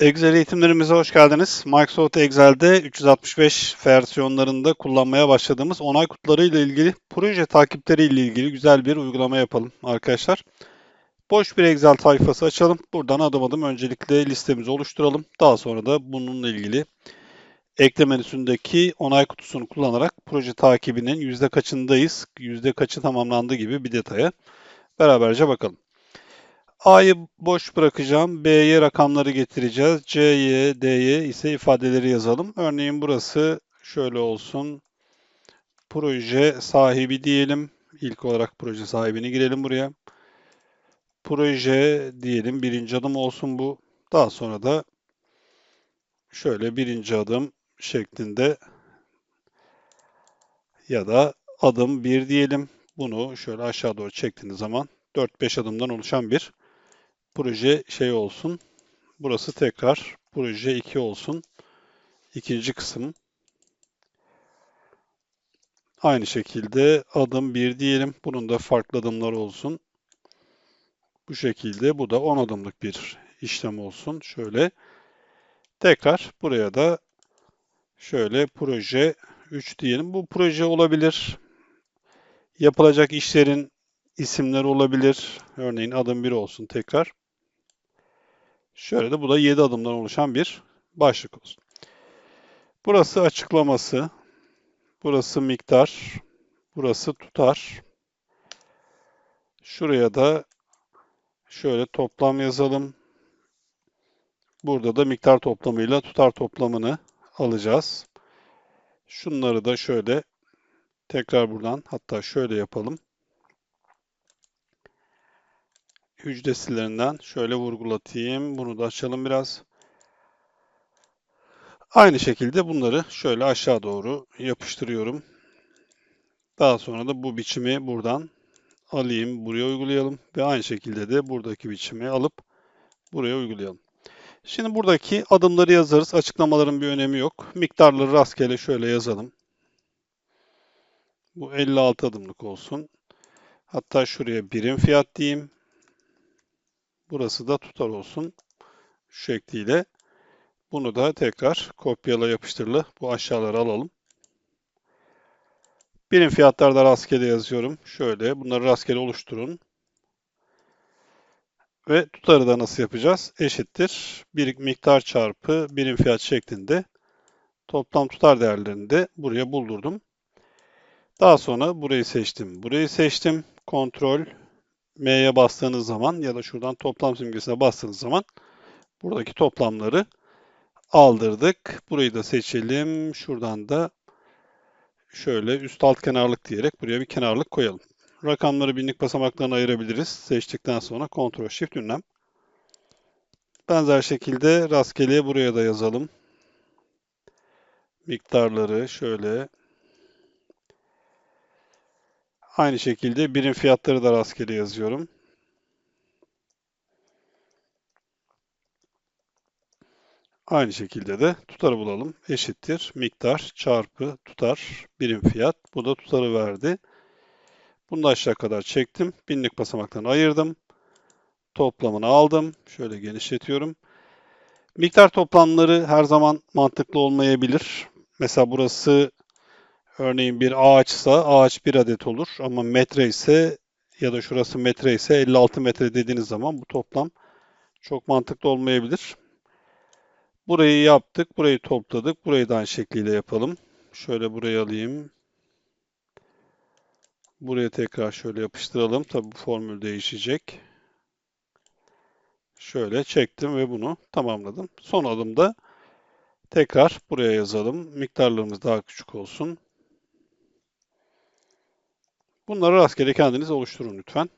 Excel eğitimlerimize hoş geldiniz. Microsoft Excel'de 365 versiyonlarında kullanmaya başladığımız onay kutuları ile ilgili proje takipleri ile ilgili güzel bir uygulama yapalım arkadaşlar. Boş bir Excel sayfası açalım. Buradan adım adım öncelikle listemizi oluşturalım. Daha sonra da bununla ilgili ekleme menüsündeki onay kutusunu kullanarak proje takibinin yüzde kaçındayız, yüzde kaçı tamamlandı gibi bir detaya beraberce bakalım. A'yı boş bırakacağım. B'ye rakamları getireceğiz. C'ye, D'ye ise ifadeleri yazalım. Örneğin burası şöyle olsun. Proje sahibi diyelim. İlk olarak proje sahibini girelim buraya. Proje diyelim. Birinci adım olsun bu. Daha sonra da şöyle birinci adım şeklinde ya da adım 1 diyelim. Bunu şöyle aşağı doğru çektiğiniz zaman 4-5 adımdan oluşan bir proje şey olsun. Burası tekrar proje 2 olsun. İkinci kısım. Aynı şekilde adım 1 diyelim. Bunun da farklı adımlar olsun. Bu şekilde bu da 10 adımlık bir işlem olsun. Şöyle tekrar buraya da şöyle proje 3 diyelim. Bu proje olabilir. Yapılacak işlerin isimleri olabilir. Örneğin adım 1 olsun tekrar. Şöyle de bu da 7 adımdan oluşan bir başlık olsun. Burası açıklaması. Burası miktar. Burası tutar. Şuraya da şöyle toplam yazalım. Burada da miktar toplamıyla tutar toplamını alacağız. Şunları da şöyle tekrar buradan hatta şöyle yapalım. Hücresilerinden şöyle vurgulatayım. Bunu da açalım biraz. Aynı şekilde bunları şöyle aşağı doğru yapıştırıyorum. Daha sonra da bu biçimi buradan alayım, buraya uygulayalım ve aynı şekilde de buradaki biçimi alıp buraya uygulayalım. Şimdi buradaki adımları yazarız. Açıklamaların bir önemi yok. Miktarları rastgele şöyle yazalım. Bu 56 adımlık olsun. Hatta şuraya birim fiyat diyeyim. Burası da tutar olsun. Şekliyle. Bunu da tekrar kopyala yapıştırılı bu aşağılara alalım. Birim fiyatlarda rastgele yazıyorum. Şöyle bunları rastgele oluşturun. Ve tutarı da nasıl yapacağız? Eşittir. Bir miktar çarpı birim fiyat şeklinde toplam tutar değerlerini de buraya buldurdum. Daha sonra burayı seçtim. Burayı seçtim. Kontrol M'ye bastığınız zaman ya da şuradan toplam simgesine bastığınız zaman buradaki toplamları aldırdık. Burayı da seçelim. Şuradan da şöyle üst alt kenarlık diyerek buraya bir kenarlık koyalım. Rakamları binlik basamaklarına ayırabiliriz. Seçtikten sonra Ctrl Shift ünlem. Benzer şekilde rastgeleye buraya da yazalım. Miktarları şöyle Aynı şekilde birim fiyatları da rastgele yazıyorum. Aynı şekilde de tutarı bulalım. Eşittir miktar çarpı tutar birim fiyat. Bu da tutarı verdi. Bunu da aşağı kadar çektim. Binlik basamaktan ayırdım. Toplamını aldım. Şöyle genişletiyorum. Miktar toplamları her zaman mantıklı olmayabilir. Mesela burası Örneğin bir ağaçsa ağaç bir adet olur ama metre ise ya da şurası metre ise 56 metre dediğiniz zaman bu toplam çok mantıklı olmayabilir. Burayı yaptık, burayı topladık. Burayı da aynı şekliyle yapalım. Şöyle burayı alayım. Buraya tekrar şöyle yapıştıralım. Tabi bu formül değişecek. Şöyle çektim ve bunu tamamladım. Son adımda tekrar buraya yazalım. Miktarlarımız daha küçük olsun. Bunları rastgele kendiniz oluşturun lütfen.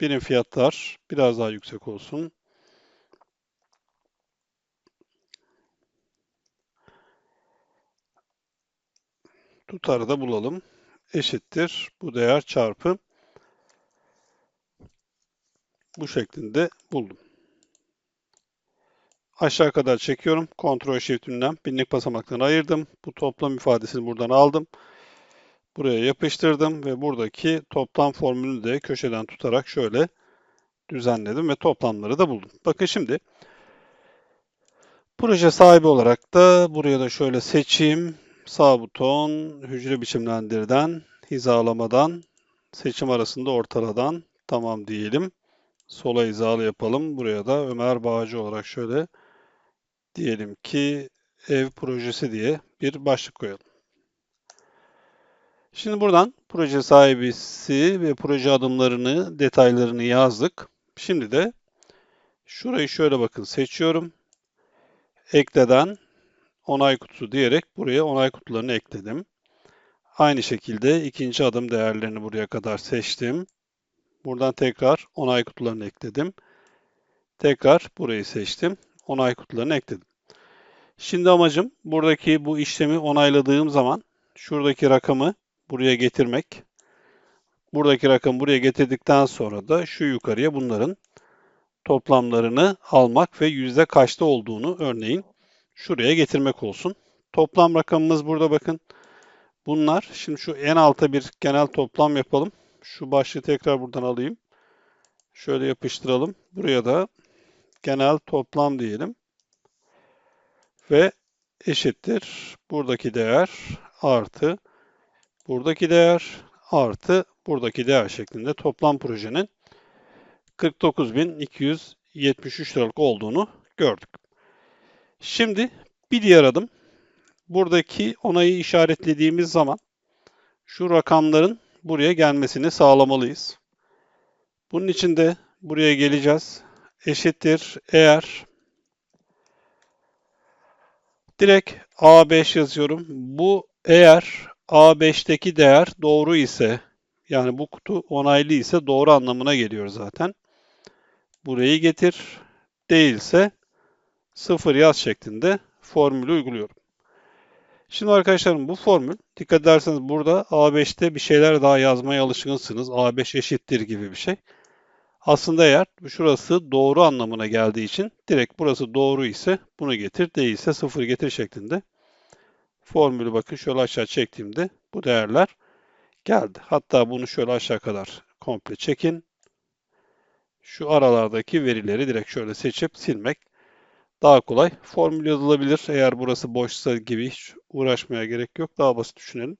Birim fiyatlar biraz daha yüksek olsun. Tutarı da bulalım. Eşittir bu değer çarpı bu şeklinde buldum. Aşağı kadar çekiyorum. Ctrl Shift'imden binlik basamaklarını ayırdım. Bu toplam ifadesini buradan aldım. Buraya yapıştırdım ve buradaki toplam formülünü de köşeden tutarak şöyle düzenledim ve toplamları da buldum. Bakın şimdi Proje sahibi olarak da buraya da şöyle seçeyim. Sağ buton, hücre biçimlendirden, hizalamadan, seçim arasında ortaladan tamam diyelim. Sola hizalı yapalım. Buraya da Ömer Bağcı olarak şöyle diyelim ki ev projesi diye bir başlık koyalım. Şimdi buradan proje sahibisi ve proje adımlarını, detaylarını yazdık. Şimdi de şurayı şöyle bakın seçiyorum. Ekleden onay kutusu diyerek buraya onay kutularını ekledim. Aynı şekilde ikinci adım değerlerini buraya kadar seçtim. Buradan tekrar onay kutularını ekledim. Tekrar burayı seçtim. Onay kutularını ekledim. Şimdi amacım buradaki bu işlemi onayladığım zaman şuradaki rakamı buraya getirmek. Buradaki rakamı buraya getirdikten sonra da şu yukarıya bunların toplamlarını almak ve yüzde kaçta olduğunu örneğin şuraya getirmek olsun. Toplam rakamımız burada bakın. Bunlar, şimdi şu en alta bir genel toplam yapalım. Şu başlığı tekrar buradan alayım. Şöyle yapıştıralım. Buraya da genel toplam diyelim. Ve eşittir. Buradaki değer artı buradaki değer artı buradaki değer şeklinde toplam projenin 49.273 liralık olduğunu gördük. Şimdi bir diğer adım buradaki onayı işaretlediğimiz zaman şu rakamların buraya gelmesini sağlamalıyız. Bunun için de buraya geleceğiz. Eşittir eğer direkt A5 yazıyorum. Bu eğer A5'teki değer doğru ise yani bu kutu onaylı ise doğru anlamına geliyor zaten. Burayı getir. Değilse sıfır yaz şeklinde formülü uyguluyorum. Şimdi arkadaşlarım bu formül dikkat ederseniz burada A5'te bir şeyler daha yazmaya alışkınsınız. A5 eşittir gibi bir şey. Aslında eğer şurası doğru anlamına geldiği için direkt burası doğru ise bunu getir, değilse sıfır getir şeklinde. Formülü bakın şöyle aşağı çektiğimde bu değerler geldi. Hatta bunu şöyle aşağı kadar komple çekin. Şu aralardaki verileri direkt şöyle seçip silmek daha kolay. Formül yazılabilir. Eğer burası boşsa gibi hiç uğraşmaya gerek yok. Daha basit düşünelim.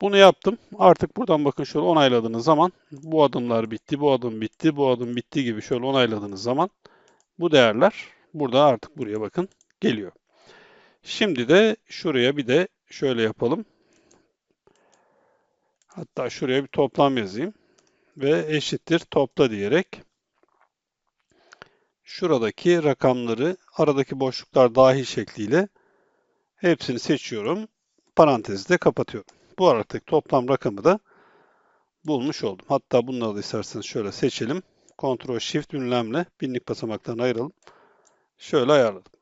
Bunu yaptım. Artık buradan bakın şöyle onayladığınız zaman bu adımlar bitti, bu adım bitti, bu adım bitti gibi şöyle onayladığınız zaman bu değerler burada artık buraya bakın geliyor. Şimdi de şuraya bir de şöyle yapalım. Hatta şuraya bir toplam yazayım ve eşittir topla diyerek şuradaki rakamları aradaki boşluklar dahil şekliyle hepsini seçiyorum. Parantezde kapatıyorum. Bu aradaki toplam rakamı da bulmuş oldum. Hatta bunları da isterseniz şöyle seçelim. Ctrl Shift ünlemle binlik basamaklarını ayıralım. Şöyle ayarladım.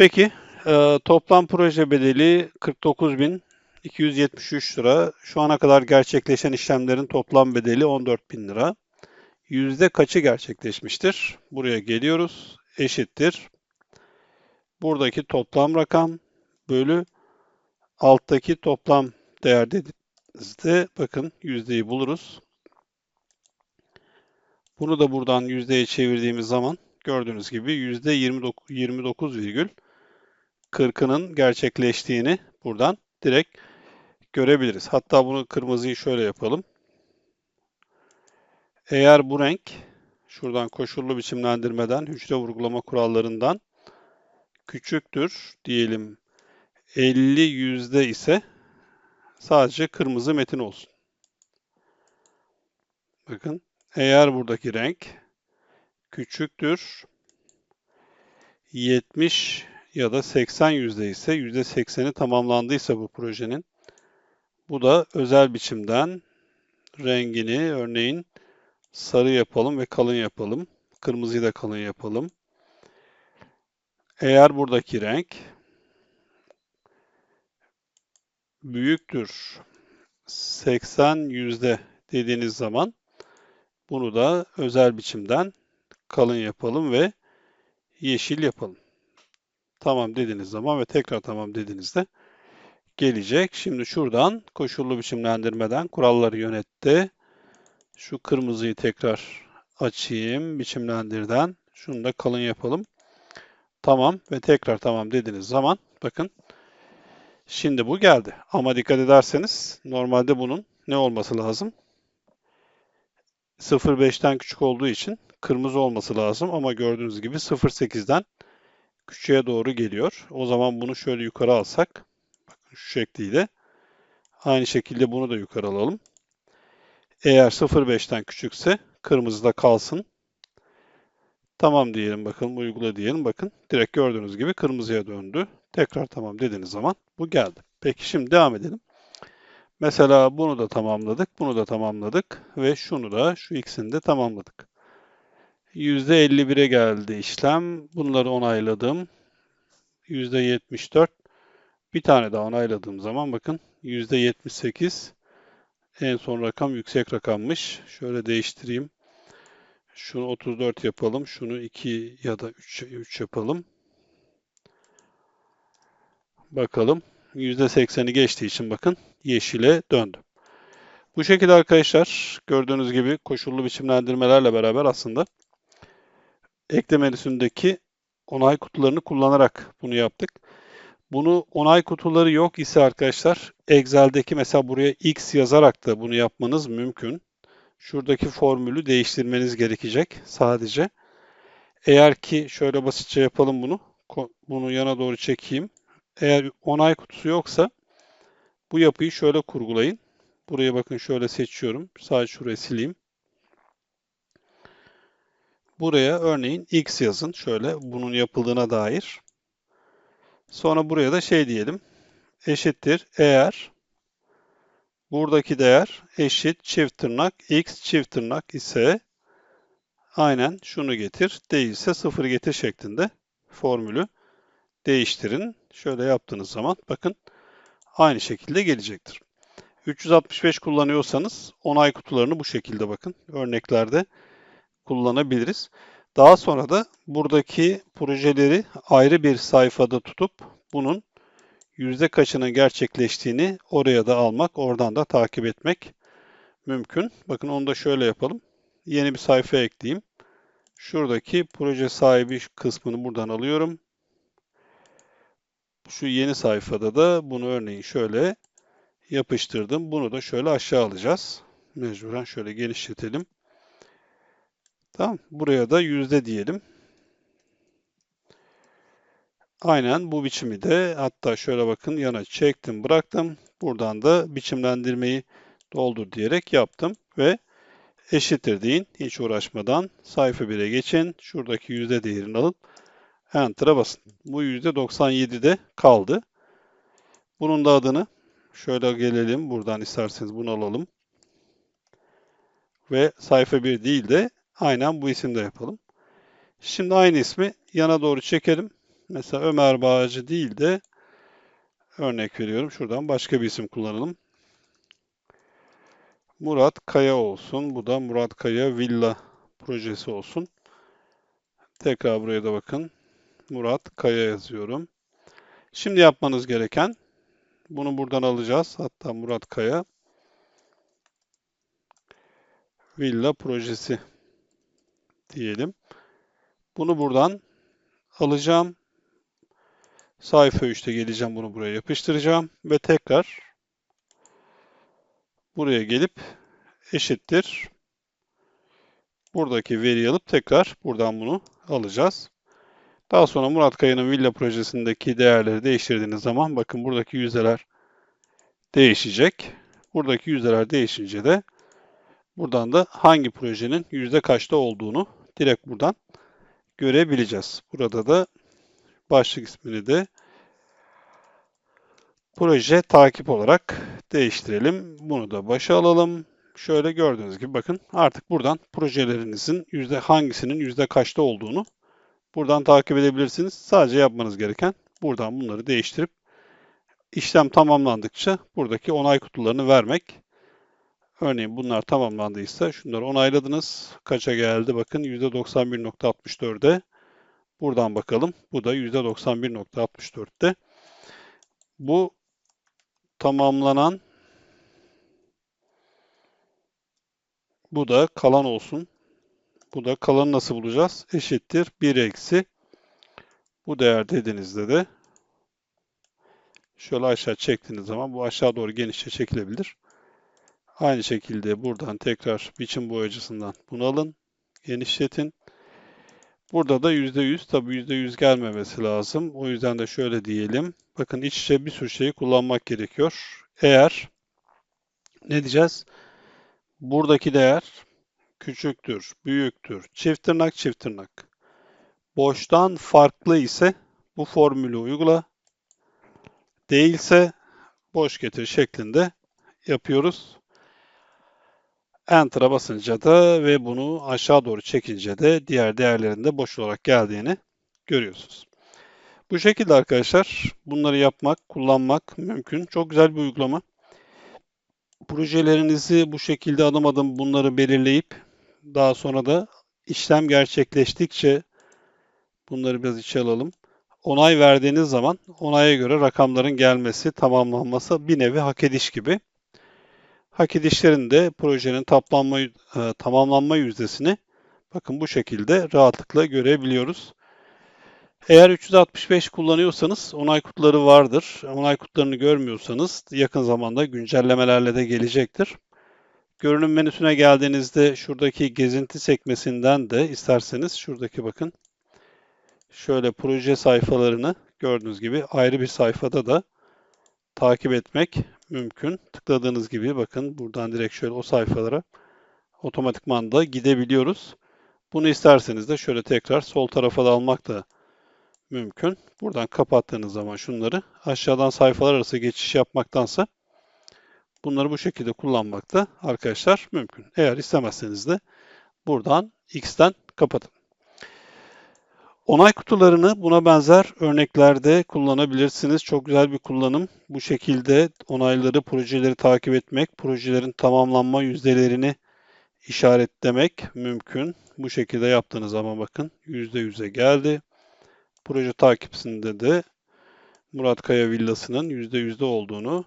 Peki e, toplam proje bedeli 49.273 lira. Şu ana kadar gerçekleşen işlemlerin toplam bedeli 14.000 lira. Yüzde kaçı gerçekleşmiştir? Buraya geliyoruz. Eşittir. Buradaki toplam rakam bölü alttaki toplam değer dediğinizde bakın yüzdeyi buluruz. Bunu da buradan yüzdeye çevirdiğimiz zaman gördüğünüz gibi yüzde 29,40'ının gerçekleştiğini buradan direkt görebiliriz. Hatta bunu kırmızıyı şöyle yapalım. Eğer bu renk şuradan koşullu biçimlendirmeden hücre vurgulama kurallarından küçüktür diyelim 50 yüzde ise sadece kırmızı metin olsun. Bakın eğer buradaki renk küçüktür 70 ya da 80 yüzde ise yüzde 80'i tamamlandıysa bu projenin bu da özel biçimden rengini örneğin sarı yapalım ve kalın yapalım. Kırmızıyı da kalın yapalım. Eğer buradaki renk büyüktür 80 yüzde dediğiniz zaman bunu da özel biçimden kalın yapalım ve yeşil yapalım. Tamam dediğiniz zaman ve tekrar tamam dediğinizde gelecek. Şimdi şuradan koşullu biçimlendirmeden kuralları yönette şu kırmızıyı tekrar açayım biçimlendirden. Şunu da kalın yapalım. tamam ve tekrar tamam dediğiniz zaman bakın şimdi bu geldi. Ama dikkat ederseniz normalde bunun ne olması lazım? 0.5'ten küçük olduğu için kırmızı olması lazım ama gördüğünüz gibi 0.8'den küçüğe doğru geliyor. O zaman bunu şöyle yukarı alsak bakın şu şekliyle aynı şekilde bunu da yukarı alalım. Eğer 0.5'ten küçükse kırmızıda kalsın. Tamam diyelim bakalım uygula diyelim bakın direkt gördüğünüz gibi kırmızıya döndü. Tekrar tamam dediğiniz zaman bu geldi. Peki şimdi devam edelim. Mesela bunu da tamamladık, bunu da tamamladık ve şunu da şu ikisini de tamamladık. %51'e geldi işlem. Bunları onayladım. %74. Bir tane daha onayladığım zaman bakın %78. En son rakam yüksek rakammış. Şöyle değiştireyim. Şunu 34 yapalım. Şunu 2 ya da 3, 3 yapalım. Bakalım. %80'i geçtiği için bakın yeşile döndü. Bu şekilde arkadaşlar gördüğünüz gibi koşullu biçimlendirmelerle beraber aslında menüsündeki onay kutularını kullanarak bunu yaptık. Bunu onay kutuları yok ise arkadaşlar Excel'deki mesela buraya X yazarak da bunu yapmanız mümkün. Şuradaki formülü değiştirmeniz gerekecek sadece. Eğer ki şöyle basitçe yapalım bunu. Bunu yana doğru çekeyim. Eğer onay kutusu yoksa bu yapıyı şöyle kurgulayın. Buraya bakın şöyle seçiyorum. Sadece şurayı sileyim. Buraya örneğin x yazın. Şöyle bunun yapıldığına dair. Sonra buraya da şey diyelim. Eşittir eğer buradaki değer eşit çift tırnak x çift tırnak ise aynen şunu getir. Değilse sıfır getir şeklinde formülü değiştirin. Şöyle yaptığınız zaman bakın aynı şekilde gelecektir. 365 kullanıyorsanız onay kutularını bu şekilde bakın örneklerde kullanabiliriz. Daha sonra da buradaki projeleri ayrı bir sayfada tutup bunun yüzde kaçının gerçekleştiğini oraya da almak, oradan da takip etmek mümkün. Bakın onu da şöyle yapalım. Yeni bir sayfa ekleyeyim. Şuradaki proje sahibi kısmını buradan alıyorum. Şu yeni sayfada da bunu örneğin şöyle yapıştırdım. Bunu da şöyle aşağı alacağız. Mecburen şöyle genişletelim. Tamam. Buraya da yüzde diyelim. Aynen bu biçimi de hatta şöyle bakın yana çektim bıraktım. Buradan da biçimlendirmeyi doldur diyerek yaptım ve eşittir deyin. Hiç uğraşmadan sayfa 1'e geçin. Şuradaki yüzde değerini alıp Enter'a basın. Bu yüzde 97'de kaldı. Bunun da adını şöyle gelelim. Buradan isterseniz bunu alalım. Ve sayfa 1 değil de aynen bu isimde yapalım. Şimdi aynı ismi yana doğru çekelim. Mesela Ömer Bağcı değil de örnek veriyorum. Şuradan başka bir isim kullanalım. Murat Kaya olsun. Bu da Murat Kaya Villa projesi olsun. Tekrar buraya da bakın. Murat Kaya yazıyorum. Şimdi yapmanız gereken bunu buradan alacağız. Hatta Murat Kaya Villa projesi diyelim. Bunu buradan alacağım. Sayfa 3'te geleceğim. Bunu buraya yapıştıracağım. Ve tekrar buraya gelip eşittir. Buradaki veriyi alıp tekrar buradan bunu alacağız. Daha sonra Murat Kaya'nın villa projesindeki değerleri değiştirdiğiniz zaman bakın buradaki yüzdeler değişecek. Buradaki yüzdeler değişince de buradan da hangi projenin yüzde kaçta olduğunu direkt buradan görebileceğiz. Burada da başlık ismini de proje takip olarak değiştirelim. Bunu da başa alalım. Şöyle gördüğünüz gibi bakın artık buradan projelerinizin yüzde hangisinin yüzde kaçta olduğunu buradan takip edebilirsiniz. Sadece yapmanız gereken buradan bunları değiştirip işlem tamamlandıkça buradaki onay kutularını vermek. Örneğin bunlar tamamlandıysa şunları onayladınız. Kaça geldi? Bakın %91.64'e. Buradan bakalım. Bu da %91.64'te. Bu tamamlanan bu da kalan olsun. Bu da kalanı nasıl bulacağız? Eşittir 1 eksi Bu değer dediğinizde de şöyle aşağı çektiğiniz zaman bu aşağı doğru genişçe çekilebilir. Aynı şekilde buradan tekrar biçim boyacısından bunu alın. Genişletin. Burada da %100 tabii %100 gelmemesi lazım. O yüzden de şöyle diyelim. Bakın iç içe bir sürü şeyi kullanmak gerekiyor. Eğer ne diyeceğiz? Buradaki değer küçüktür, büyüktür, çift tırnak çift tırnak. Boştan farklı ise bu formülü uygula. Değilse boş getir şeklinde yapıyoruz. Enter'a basınca da ve bunu aşağı doğru çekince de diğer değerlerin de boş olarak geldiğini görüyorsunuz. Bu şekilde arkadaşlar bunları yapmak, kullanmak mümkün. Çok güzel bir uygulama. Projelerinizi bu şekilde adım adım bunları belirleyip daha sonra da işlem gerçekleştikçe bunları biraz içe alalım. Onay verdiğiniz zaman onaya göre rakamların gelmesi, tamamlanması bir nevi hak ediş gibi. Hak edişlerin projenin taplanma, e, tamamlanma yüzdesini bakın bu şekilde rahatlıkla görebiliyoruz. Eğer 365 kullanıyorsanız onay kutuları vardır. Onay kutularını görmüyorsanız yakın zamanda güncellemelerle de gelecektir. Görünüm menüsüne geldiğinizde şuradaki gezinti sekmesinden de isterseniz şuradaki bakın şöyle proje sayfalarını gördüğünüz gibi ayrı bir sayfada da takip etmek mümkün. Tıkladığınız gibi bakın buradan direkt şöyle o sayfalara otomatikman da gidebiliyoruz. Bunu isterseniz de şöyle tekrar sol tarafa da almak da mümkün. Buradan kapattığınız zaman şunları aşağıdan sayfalar arası geçiş yapmaktansa bunları bu şekilde kullanmak da arkadaşlar mümkün. Eğer istemezseniz de buradan X'ten kapatın. Onay kutularını buna benzer örneklerde kullanabilirsiniz. Çok güzel bir kullanım. Bu şekilde onayları, projeleri takip etmek, projelerin tamamlanma yüzdelerini işaretlemek mümkün. Bu şekilde yaptığınız zaman bakın %100'e geldi. Proje takipsinde de Murat Kaya villasının %100'de olduğunu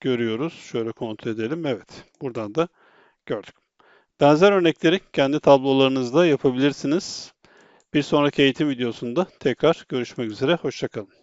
görüyoruz. Şöyle kontrol edelim. Evet, buradan da gördük. Benzer örnekleri kendi tablolarınızda yapabilirsiniz. Bir sonraki eğitim videosunda tekrar görüşmek üzere. Hoşçakalın.